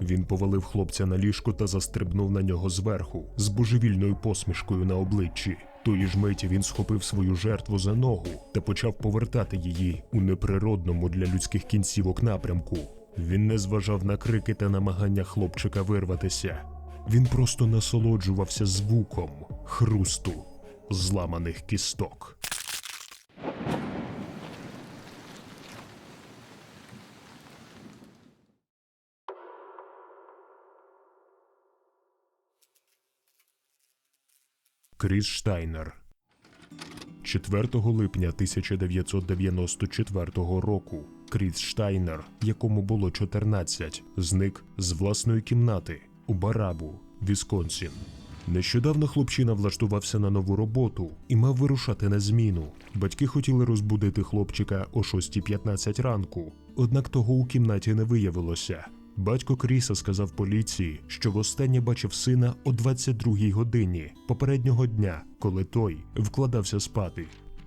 Він повалив хлопця на ліжко та застрибнув на нього зверху з божевільною посмішкою на обличчі. Тої ж миті він схопив свою жертву за ногу та почав повертати її у неприродному для людських кінцівок напрямку. Він не зважав на крики та намагання хлопчика вирватися. Він просто насолоджувався звуком хрусту зламаних кісток. Кріс Штайнер 4 липня 1994 року Кріс Штайнер, якому було 14, зник з власної кімнати у Барабу, Вісконсін. Нещодавно хлопчина влаштувався на нову роботу і мав вирушати на зміну. Батьки хотіли розбудити хлопчика о 6.15 ранку, однак того у кімнаті не виявилося. Батько Кріса сказав поліції, що востаннє бачив сина о 22-й годині попереднього дня, коли той вкладався спати.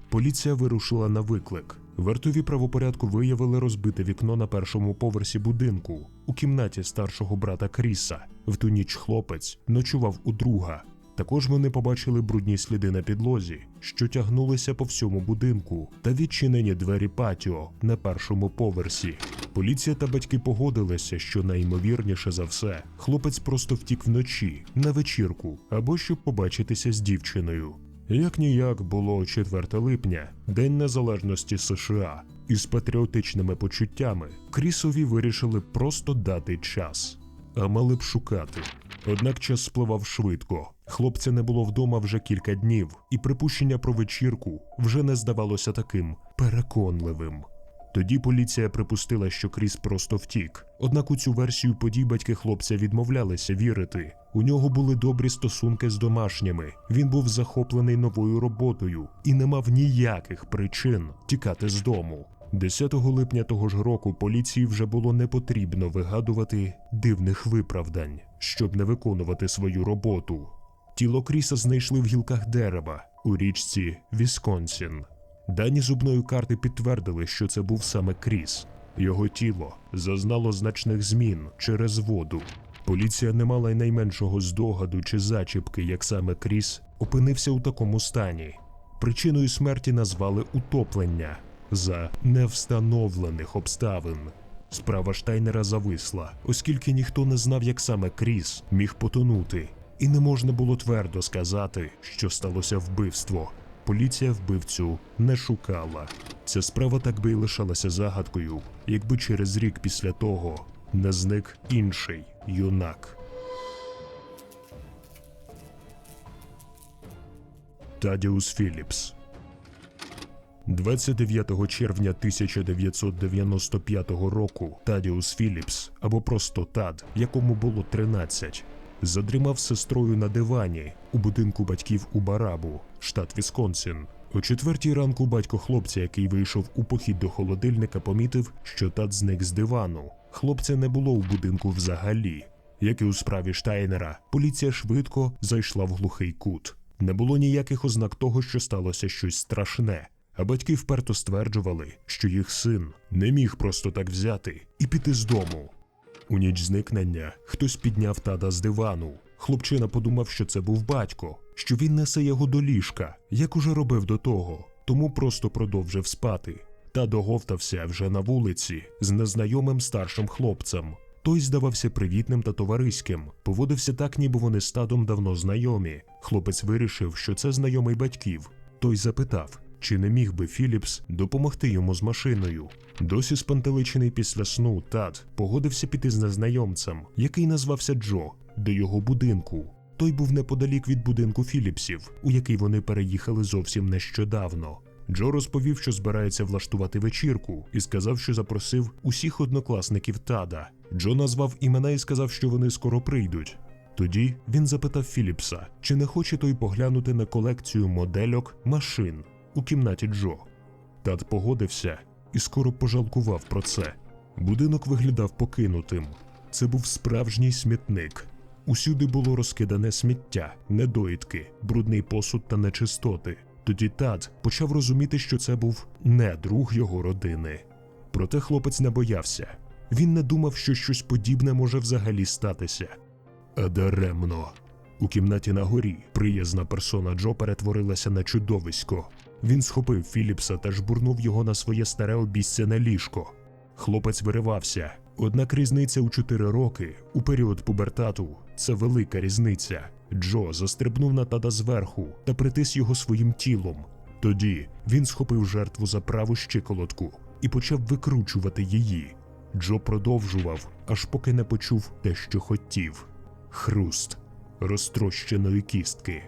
Поліція вирушила на виклик. Вартові правопорядку виявили розбите вікно на першому поверсі будинку у кімнаті старшого брата Кріса. В ту ніч хлопець ночував у друга. Також вони побачили брудні сліди на підлозі, що тягнулися по всьому будинку, та відчинені двері патіо на першому поверсі. Поліція та батьки погодилися, що найімовірніше за все, хлопець просто втік вночі на вечірку або щоб побачитися з дівчиною. Як ніяк було 4 липня, День Незалежності США, і з патріотичними почуттями Крісові вирішили просто дати час, а мали б шукати. Однак час спливав швидко. Хлопця не було вдома вже кілька днів, і припущення про вечірку вже не здавалося таким переконливим. Тоді поліція припустила, що Кріс просто втік. Однак у цю версію подій батьки хлопця відмовлялися вірити. У нього були добрі стосунки з домашніми. Він був захоплений новою роботою і не мав ніяких причин тікати з дому. 10 липня того ж року поліції вже було не потрібно вигадувати дивних виправдань, щоб не виконувати свою роботу. Тіло Кріса знайшли в гілках дерева у річці Вісконсін. Дані зубної карти підтвердили, що це був саме Кріс. Його тіло зазнало значних змін через воду. Поліція не мала й найменшого здогаду чи зачіпки, як саме Кріс опинився у такому стані. Причиною смерті назвали утоплення за невстановлених обставин. Справа Штайнера зависла, оскільки ніхто не знав, як саме Кріс міг потонути, і не можна було твердо сказати, що сталося вбивство. Поліція вбивцю не шукала. Ця справа так би й лишалася загадкою, якби через рік після того не зник інший юнак. Тадіус Філіпс 29 червня 1995 року Тадіус Філіпс, або просто Тад, якому було 13, задрімав сестрою на дивані у будинку батьків у Барабу, штат Вісконсін. О четвертій ранку батько хлопця, який вийшов у похід до холодильника, помітив, що тат зник з дивану. Хлопця не було у будинку взагалі. Як і у справі Штайнера, поліція швидко зайшла в глухий кут. Не було ніяких ознак того, що сталося щось страшне. А батьки вперто стверджували, що їх син не міг просто так взяти і піти з дому. У ніч зникнення хтось підняв тада з дивану. Хлопчина подумав, що це був батько, що він несе його до ліжка, як уже робив до того, тому просто продовжив спати. Та договтався вже на вулиці з незнайомим старшим хлопцем. Той здавався привітним та товариським, поводився так, ніби вони з татом давно знайомі. Хлопець вирішив, що це знайомий батьків. Той запитав, чи не міг би Філіпс допомогти йому з машиною. Досі спантеличений після сну тат погодився піти з незнайомцем, який назвався Джо, до його будинку. Той був неподалік від будинку Філіпсів, у який вони переїхали зовсім нещодавно. Джо розповів, що збирається влаштувати вечірку, і сказав, що запросив усіх однокласників тада. Джо назвав імена і сказав, що вони скоро прийдуть. Тоді він запитав Філіпса, чи не хоче той поглянути на колекцію модельок машин у кімнаті Джо. Тат погодився і скоро пожалкував про це. Будинок виглядав покинутим. Це був справжній смітник. Усюди було розкидане сміття, недоїдки, брудний посуд та нечистоти. Тоді тат почав розуміти, що це був не друг його родини. Проте хлопець не боявся. Він не думав, що щось подібне може взагалі статися. А даремно. У кімнаті на горі приязна персона Джо перетворилася на чудовисько. Він схопив Філіпса та жбурнув його на своє старе обіцяне ліжко. Хлопець виривався. Однак різниця у 4 роки у період пубертату це велика різниця. Джо застрибнув на тада зверху та притис його своїм тілом. Тоді він схопив жертву за праву щиколотку і почав викручувати її. Джо продовжував, аж поки не почув те, що хотів хруст розтрощеної кістки.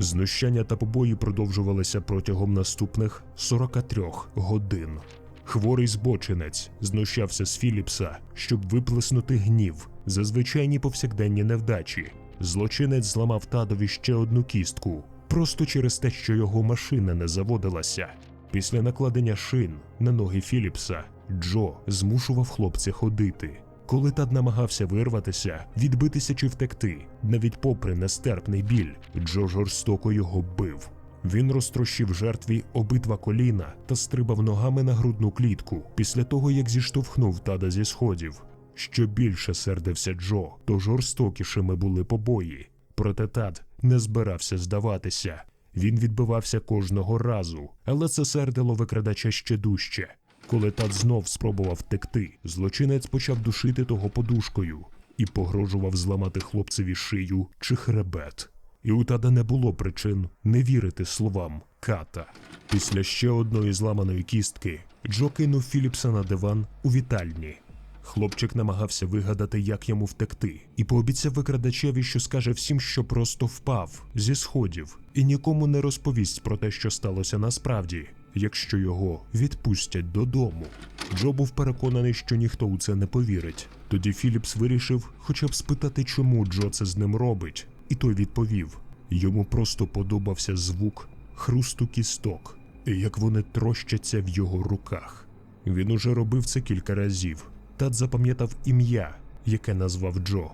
Знущання та побої продовжувалися протягом наступних 43 годин. Хворий збочинець знущався з Філіпса, щоб виплеснути гнів за звичайні повсякденні невдачі. Злочинець зламав тадові ще одну кістку, просто через те, що його машина не заводилася. Після накладення шин на ноги Філіпса Джо змушував хлопця ходити. Коли тад намагався вирватися, відбитися чи втекти, навіть попри нестерпний біль, Джо жорстоко його бив. Він розтрощив жертві обидва коліна та стрибав ногами на грудну клітку після того, як зіштовхнув тада зі сходів. Що більше сердився Джо, то жорстокішими були побої. Проте тад не збирався здаватися. Він відбивався кожного разу, але це сердило викрадача ще дужче. Коли тат знов спробував втекти, злочинець почав душити того подушкою і погрожував зламати хлопцеві шию чи хребет. І у тада не було причин не вірити словам ката. Після ще одної зламаної кістки Джо кинув Філіпса на диван у вітальні. Хлопчик намагався вигадати, як йому втекти, і пообіцяв викрадачеві, що скаже всім, що просто впав зі сходів, і нікому не розповість про те, що сталося насправді, якщо його відпустять додому. Джо був переконаний, що ніхто у це не повірить. Тоді Філіпс вирішив хоча б спитати, чому Джо це з ним робить, і той відповів: йому просто подобався звук хрусту кісток, і як вони трощаться в його руках. Він уже робив це кілька разів. Тат запам'ятав ім'я, яке назвав Джо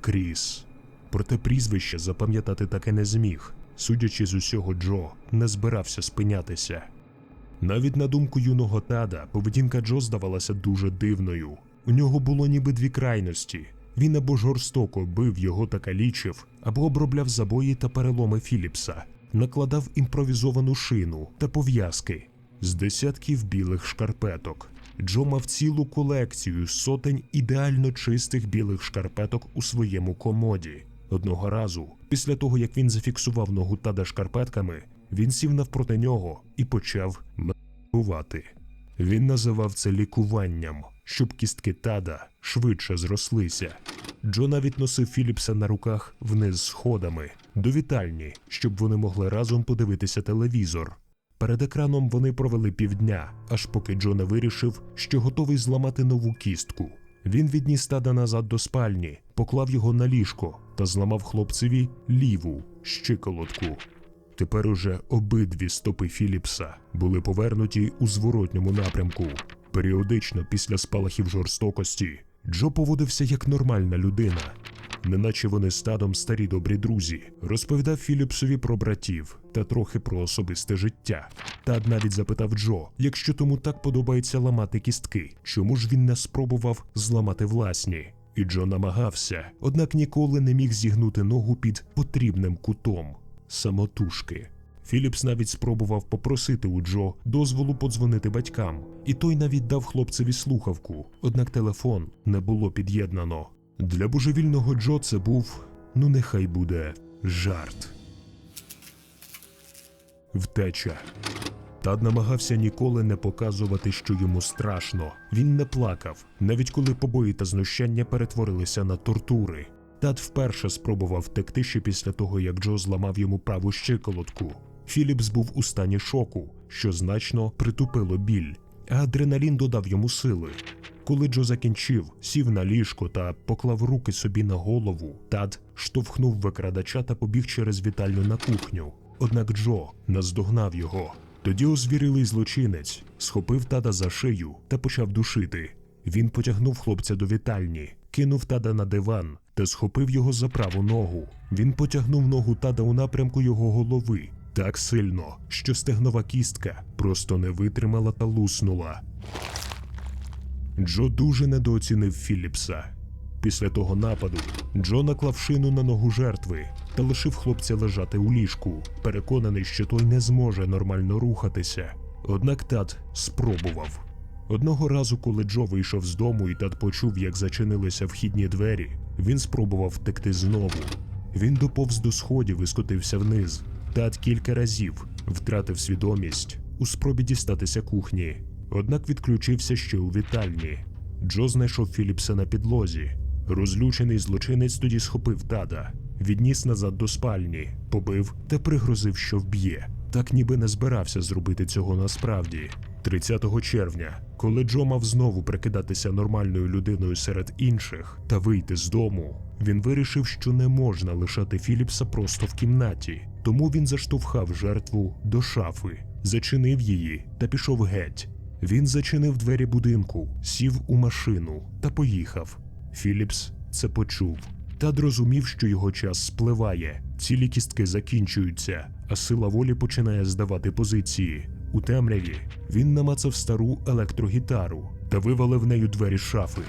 Кріс. Проте прізвище запам'ятати таки не зміг. Судячи з усього, Джо не збирався спинятися. Навіть на думку юного тада, поведінка Джо здавалася дуже дивною. У нього було ніби дві крайності. Він або жорстоко бив його та калічив, або обробляв забої та переломи Філіпса, накладав імпровізовану шину та пов'язки з десятків білих шкарпеток. Джо мав цілу колекцію сотень ідеально чистих білих шкарпеток у своєму комоді. Одного разу, після того як він зафіксував ногу тада шкарпетками, він сів навпроти нього і почав медитувати. Він називав це лікуванням, щоб кістки тада швидше зрослися. Джо навіть носив Філіпса на руках вниз сходами до вітальні, щоб вони могли разом подивитися телевізор. Перед екраном вони провели півдня, аж поки Джо не вирішив, що готовий зламати нову кістку. Він відніс тада назад до спальні, поклав його на ліжко та зламав хлопцеві ліву щиколотку. Тепер уже обидві стопи Філіпса були повернуті у зворотньому напрямку. Періодично після спалахів жорстокості Джо поводився як нормальна людина, неначе вони стадом старі добрі друзі, розповідав Філіпсові про братів та трохи про особисте життя. Тад навіть запитав Джо, якщо тому так подобається ламати кістки, чому ж він не спробував зламати власні? І Джо намагався, однак ніколи не міг зігнути ногу під потрібним кутом самотужки. Філіпс навіть спробував попросити у Джо дозволу подзвонити батькам, і той навіть дав хлопцеві слухавку, однак телефон не було під'єднано. Для божевільного Джо це був, ну нехай буде, жарт. Втеча. Тад намагався ніколи не показувати, що йому страшно. Він не плакав, навіть коли побої та знущання перетворилися на тортури. Тад вперше спробував втекти ще після того, як Джо зламав йому праву щиколотку. Філіпс був у стані шоку, що значно притупило біль, а адреналін додав йому сили. Коли Джо закінчив, сів на ліжко та поклав руки собі на голову, Тад штовхнув викрадача та побіг через вітальню на кухню. Однак Джо наздогнав його. Тоді озвірілий злочинець схопив тада за шию та почав душити. Він потягнув хлопця до вітальні, кинув тада на диван та схопив його за праву ногу. Він потягнув ногу тада у напрямку його голови так сильно, що стегнова кістка просто не витримала та луснула. Джо дуже недооцінив Філіпса. Після того нападу Джо наклав шину на ногу жертви та лишив хлопця лежати у ліжку, переконаний, що той не зможе нормально рухатися. Однак тат спробував. Одного разу, коли Джо вийшов з дому і тат почув, як зачинилися вхідні двері, він спробував втекти знову. Він доповз до сходів і скотився вниз. Тат кілька разів втратив свідомість у спробі дістатися кухні, однак відключився ще у вітальні. Джо знайшов Філіпса на підлозі. Розлючений злочинець тоді схопив тада, відніс назад до спальні, побив та пригрозив, що вб'є. Так ніби не збирався зробити цього насправді. 30 червня, коли Джо мав знову прикидатися нормальною людиною серед інших та вийти з дому, він вирішив, що не можна лишати Філіпса просто в кімнаті, тому він заштовхав жертву до шафи, зачинив її та пішов геть. Він зачинив двері будинку, сів у машину та поїхав. Філіпс це почув. Тад розумів, що його час спливає, цілі кістки закінчуються, а сила волі починає здавати позиції. У темряві він намацав стару електрогітару та вивалив нею двері шафи.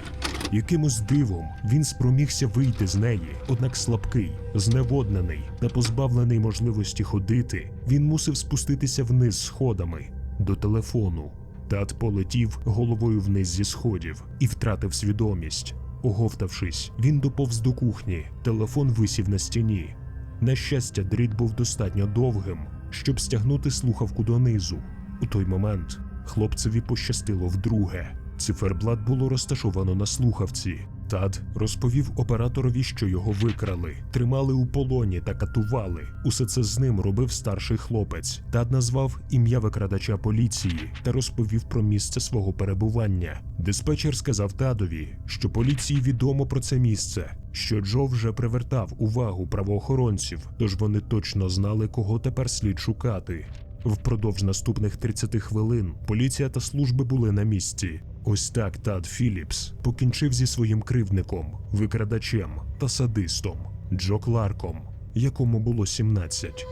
Якимось дивом він спромігся вийти з неї, однак слабкий, зневоднений та позбавлений можливості ходити, він мусив спуститися вниз сходами до телефону. Тат полетів головою вниз зі сходів і втратив свідомість. Оговтавшись, він доповз до кухні, телефон висів на стіні. На щастя, дріт був достатньо довгим, щоб стягнути слухавку донизу. У той момент хлопцеві пощастило вдруге. Циферблат було розташовано на слухавці. Тад розповів операторові, що його викрали, тримали у полоні та катували. Усе це з ним робив старший хлопець. Тад назвав ім'я викрадача поліції та розповів про місце свого перебування. Диспетчер сказав Тадові, що поліції відомо про це місце, що Джо вже привертав увагу правоохоронців, тож вони точно знали, кого тепер слід шукати. Впродовж наступних 30 хвилин поліція та служби були на місці. Ось так Тад Філіпс покінчив зі своїм кривдником, викрадачем та садистом Джо Кларком, якому було 17.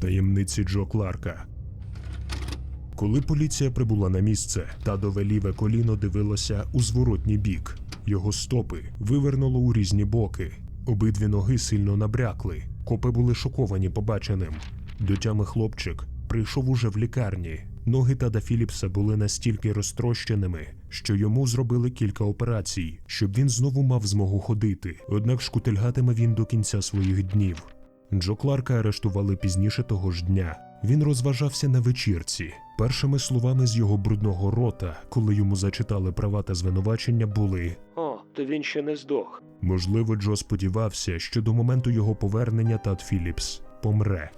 Таємниці Джо Кларка. Коли поліція прибула на місце, тадове ліве коліно дивилося у зворотній бік. Його стопи вивернуло у різні боки. Обидві ноги сильно набрякли. Копи були шоковані побаченим. До тями хлопчик прийшов уже в лікарні. Ноги Тада Філіпса були настільки розтрощеними, що йому зробили кілька операцій, щоб він знову мав змогу ходити. Однак шкутильгатиме він до кінця своїх днів. Джо Кларка арештували пізніше того ж дня. Він розважався на вечірці. Першими словами з його брудного рота, коли йому зачитали права та звинувачення, були О, то він ще не здох. Можливо, Джо сподівався, що до моменту його повернення Тад Філіпс помре.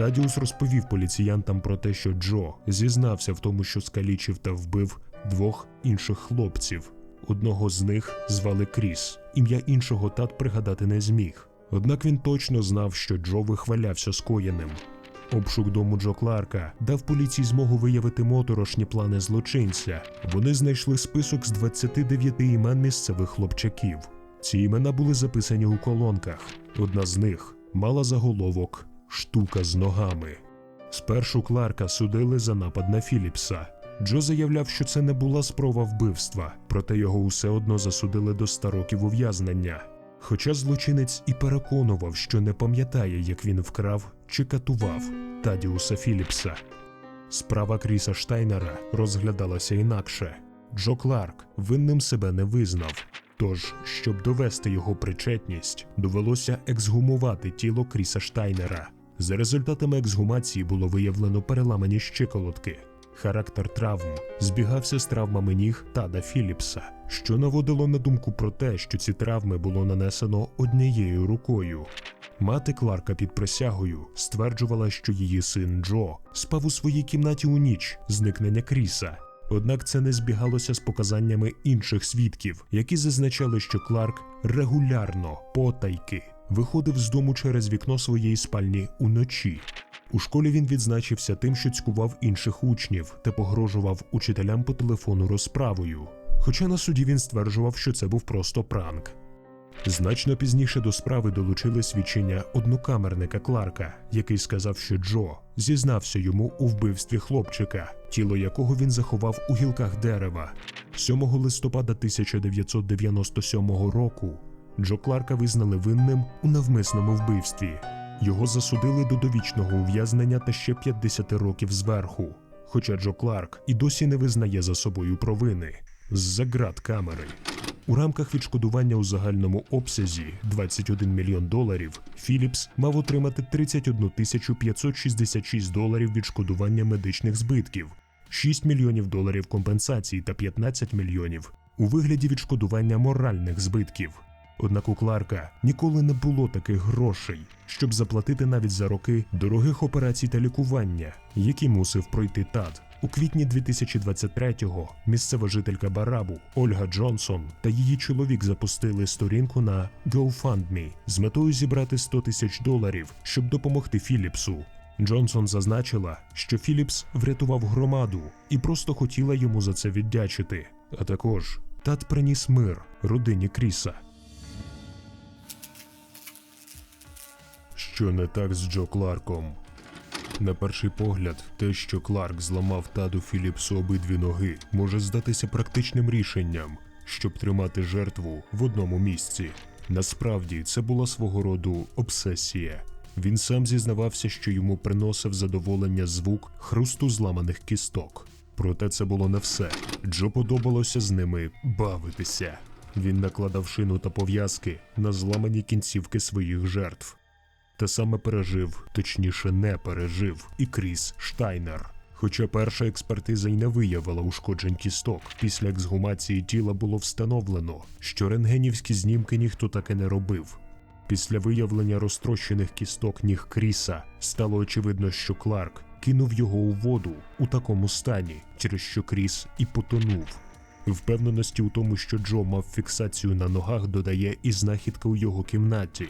Тадіус розповів поліціянтам про те, що Джо зізнався в тому, що скалічив та вбив двох інших хлопців. Одного з них звали Кріс, ім'я іншого тат пригадати не зміг. Однак він точно знав, що Джо вихвалявся скоєним. Обшук дому Джо Кларка дав поліції змогу виявити моторошні плани злочинця. Вони знайшли список з 29 імен місцевих хлопчаків. Ці імена були записані у колонках. Одна з них мала заголовок Штука з ногами. Спершу Кларка судили за напад на Філіпса. Джо заявляв, що це не була спроба вбивства, проте його усе одно засудили до 100 років ув'язнення. Хоча злочинець і переконував, що не пам'ятає, як він вкрав чи катував Тадіуса Філіпса. Справа Кріса Штайнера розглядалася інакше. Джо Кларк винним себе не визнав. Тож, щоб довести його причетність, довелося ексгумувати тіло Кріса Штайнера. За результатами ексгумації було виявлено переламані щиколотки. Характер травм збігався з травмами ніг Тада Філіпса, що наводило на думку про те, що ці травми було нанесено однією рукою. Мати Кларка під присягою стверджувала, що її син Джо спав у своїй кімнаті у ніч зникнення Кріса. Однак це не збігалося з показаннями інших свідків, які зазначали, що Кларк регулярно потайки виходив з дому через вікно своєї спальні уночі. У школі він відзначився тим, що цькував інших учнів та погрожував учителям по телефону розправою. Хоча на суді він стверджував, що це був просто пранк. Значно пізніше до справи долучили свідчення однокамерника Кларка, який сказав, що Джо зізнався йому у вбивстві хлопчика, тіло якого він заховав у гілках дерева. 7 листопада 1997 року Джо Кларка визнали винним у навмисному вбивстві. Його засудили до довічного ув'язнення та ще 50 років зверху. Хоча Джо Кларк і досі не визнає за собою провини з-за ґрат камери. У рамках відшкодування у загальному обсязі 21 мільйон доларів Філіпс мав отримати 31 тисячу 566 доларів відшкодування медичних збитків, 6 мільйонів доларів компенсацій та 15 мільйонів у вигляді відшкодування моральних збитків. Однак у Кларка ніколи не було таких грошей, щоб заплатити навіть за роки дорогих операцій та лікування, які мусив пройти тат. У квітні 2023-го місцева жителька Барабу Ольга Джонсон та її чоловік запустили сторінку на GoFundMe з метою зібрати 100 тисяч доларів, щоб допомогти Філіпсу. Джонсон зазначила, що Філіпс врятував громаду і просто хотіла йому за це віддячити. А також тат приніс мир родині Кріса. Що не так з Джо Кларком? На перший погляд, те, що Кларк зламав таду Філіпсу обидві ноги, може здатися практичним рішенням, щоб тримати жертву в одному місці. Насправді це була свого роду обсесія. Він сам зізнавався, що йому приносив задоволення звук хрусту зламаних кісток. Проте це було не все. Джо подобалося з ними бавитися. Він накладав шину та пов'язки на зламані кінцівки своїх жертв. Те саме пережив, точніше, не пережив, і Кріс Штайнер. Хоча перша експертиза й не виявила ушкоджень кісток, після ексгумації тіла було встановлено, що рентгенівські знімки ніхто таки не робив. Після виявлення розтрощених кісток ніг Кріса стало очевидно, що Кларк кинув його у воду у такому стані, через що Кріс і потонув. Впевненості у тому, що Джо мав фіксацію на ногах, додає і знахідка у його кімнаті.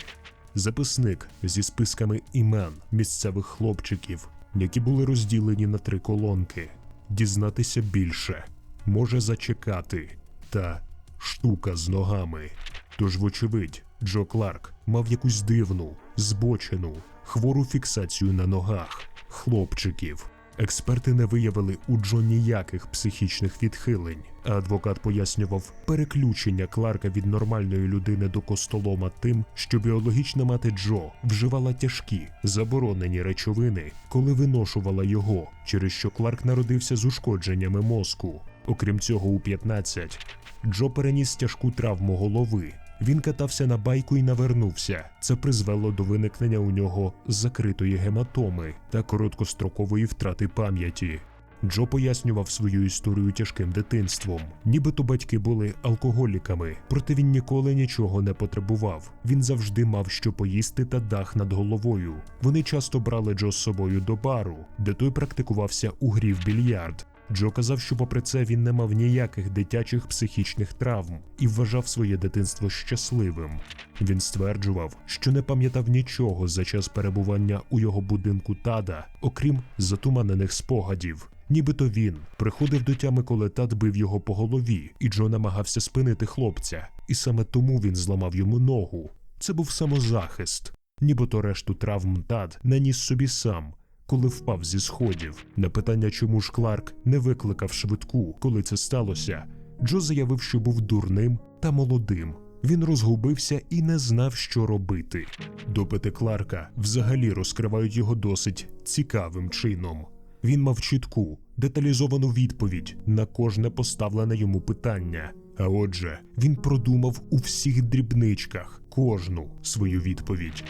Записник зі списками імен місцевих хлопчиків, які були розділені на три колонки. Дізнатися більше може зачекати та штука з ногами. Тож, вочевидь, Джо Кларк мав якусь дивну, збочену, хвору фіксацію на ногах хлопчиків. Експерти не виявили у Джо ніяких психічних відхилень, адвокат пояснював переключення Кларка від нормальної людини до костолома тим, що біологічна мати Джо вживала тяжкі заборонені речовини, коли виношувала його, через що Кларк народився з ушкодженнями мозку. Окрім цього, у 15 Джо переніс тяжку травму голови. Він катався на байку і навернувся. Це призвело до виникнення у нього закритої гематоми та короткострокової втрати пам'яті. Джо пояснював свою історію тяжким дитинством. Нібито батьки були алкоголіками, проте він ніколи нічого не потребував. Він завжди мав що поїсти та дах над головою. Вони часто брали Джо з собою до бару, де той практикувався у грі в більярд. Джо казав, що попри це він не мав ніяких дитячих психічних травм і вважав своє дитинство щасливим. Він стверджував, що не пам'ятав нічого за час перебування у його будинку тада, окрім затуманених спогадів. Нібито він приходив до тями, коли тат бив його по голові, і Джо намагався спинити хлопця, і саме тому він зламав йому ногу. Це був самозахист. Нібито решту травм тад наніс собі сам, коли впав зі сходів. На питання, чому ж Кларк не викликав швидку, коли це сталося, Джо заявив, що був дурним та молодим. Він розгубився і не знав, що робити. Допити Кларка взагалі розкривають його досить цікавим чином. Він мав чітку, деталізовану відповідь на кожне поставлене йому питання. А отже, він продумав у всіх дрібничках кожну свою відповідь.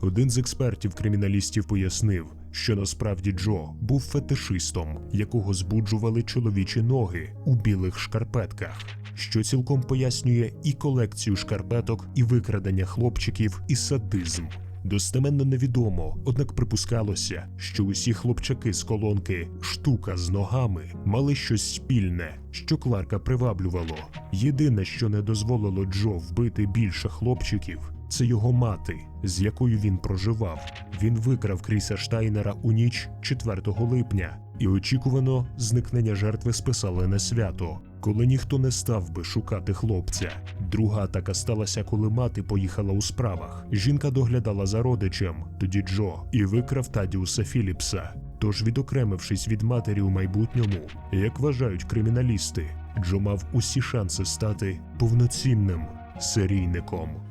Один з експертів криміналістів пояснив, що насправді Джо був фетишистом, якого збуджували чоловічі ноги у білих шкарпетках, що цілком пояснює і колекцію шкарпеток, і викрадення хлопчиків, і садизм. Достеменно невідомо, однак припускалося, що усі хлопчаки з колонки штука з ногами мали щось спільне, що Кларка приваблювало. Єдине, що не дозволило Джо вбити більше хлопчиків, це його мати, з якою він проживав. Він викрав Кріса Штайнера у ніч 4 липня, і очікувано зникнення жертви списали на свято, коли ніхто не став би шукати хлопця. Друга атака сталася, коли мати поїхала у справах. Жінка доглядала за родичем, тоді Джо, і викрав Тадіуса Філіпса. Тож, відокремившись від матері у майбутньому, як вважають криміналісти, Джо мав усі шанси стати повноцінним серійником.